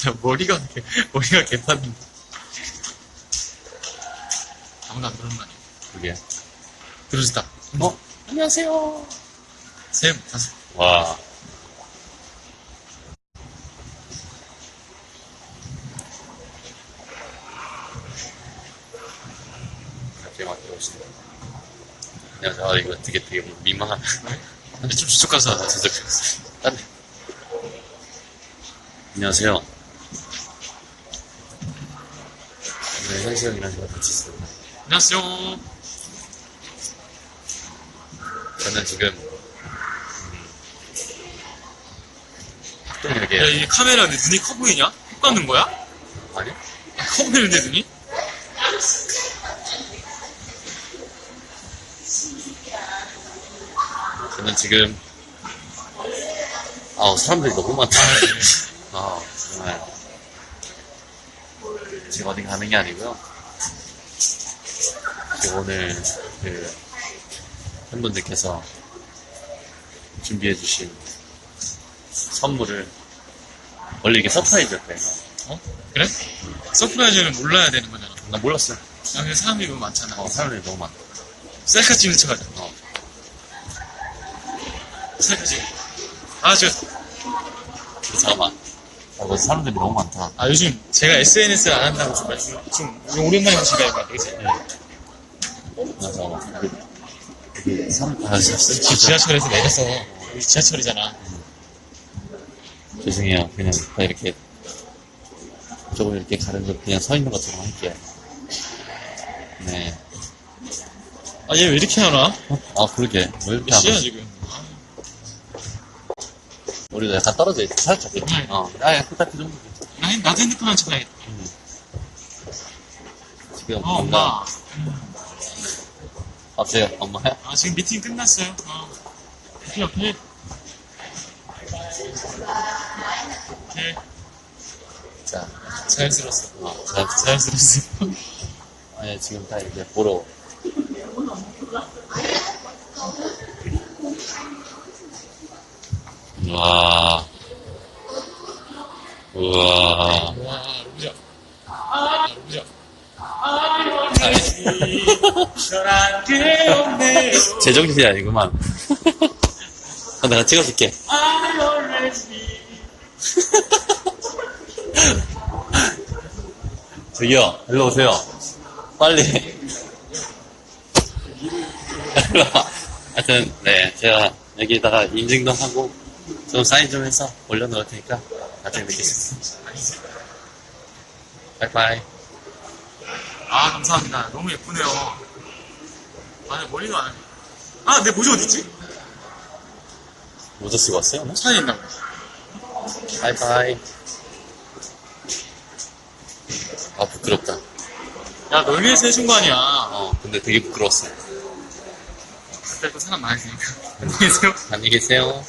자, 머리가, 개- 머리가 개판인데. 아무도 안 그러는 거 아니야? 그게. 들어주다. 어? 안녕하세요. 쌤, 다섯. 와. 갑자기 막 들어오시네. 안녕하세요. 아, 이거 되게 되게 민망한. 좀 저쪽 가서. 진짜. 딴 데. 안녕하세요. 네, 현시 형이랑 저랑 같이 있어요. 안녕하세요. 저는 지금, 음, 학동역에. 야, 이 카메라 내 눈이 커 보이냐? 혹 감는 거야? 아니? 아, 커 보이는데, 눈이? 저는 지금 아우 사람들이 너무 많다. 아 정말 지금 어디 가는 게 아니고요. 오늘 그 팬분들께서 준비해주신 선물을 원래 이게 서프라이즈였대요. 어? 그래? 서프라이즈는 몰라야 되는 거잖아. 나 몰랐어요. 아, 근데 사람들이 너무 많잖아. 어, 사람들이 너무 많다. 셀카 찍는 척 하자. 어. 셀카 찍 아, 저, 잠깐만. 아, 이거 사람들이 너무 많다. 아, 요즘 제가 SNS를 안 한다고 좀 말씀, 좀 오랜만에 보신 거 아닌가, 그치? 아, 잠깐만. 그, 그, 사람, 아, 진짜, 지-. 지하철에서 내렸어. 여기 지하철이잖아. 죄송해요. 그냥 다 이렇게 조금 이렇게 가려서 그냥 서 있는 것처럼 할게요. 네. 아, 얘 왜 이렇게 하나? 아 그러게. 왜 이렇게 몇안 시야, 오지? 지금? 우리도 약간 떨어져 있어. 살짝. 응. 어. 아, 약간 딱그 정도. 나, 나도 핸드폰 한 척해야겠다. 지금 어, 뭔가. 엄마. 어때요? 엄마야? 아, 지금 미팅 끝났어요. 어. 오케이, 오케이. 오케이. 자. 자연스러웠어. 어, 자, 자연스러웠어. 아니, 지금 다 이제 보러. 와. 우와. 와, 로브자. 아, 없네요. 제정신이 아니구만. 아, 내가 찍어줄게. 저기요, 일로 오세요. 빨리. 일로 와. 하여튼, 네, 제가 여기다가 인증도 하고, 좀 사인 좀 해서 올려놓을 테니까, 나중에 뵙겠습니다. 바이바이. 아, 감사합니다. 너무 예쁘네요. 아, 머리도 안 해. 아, 내 모자 어딨지? 모자 쓰고 왔어요, 오늘? 차에 있나 보다. 바이바이. 아, 부끄럽다. 야, 널 위해서 해준 거 아니야. 어, 근데 되게 부끄러웠어요. 그때 또 사람 많으시니까. 안녕히 계세요. 안녕히 계세요.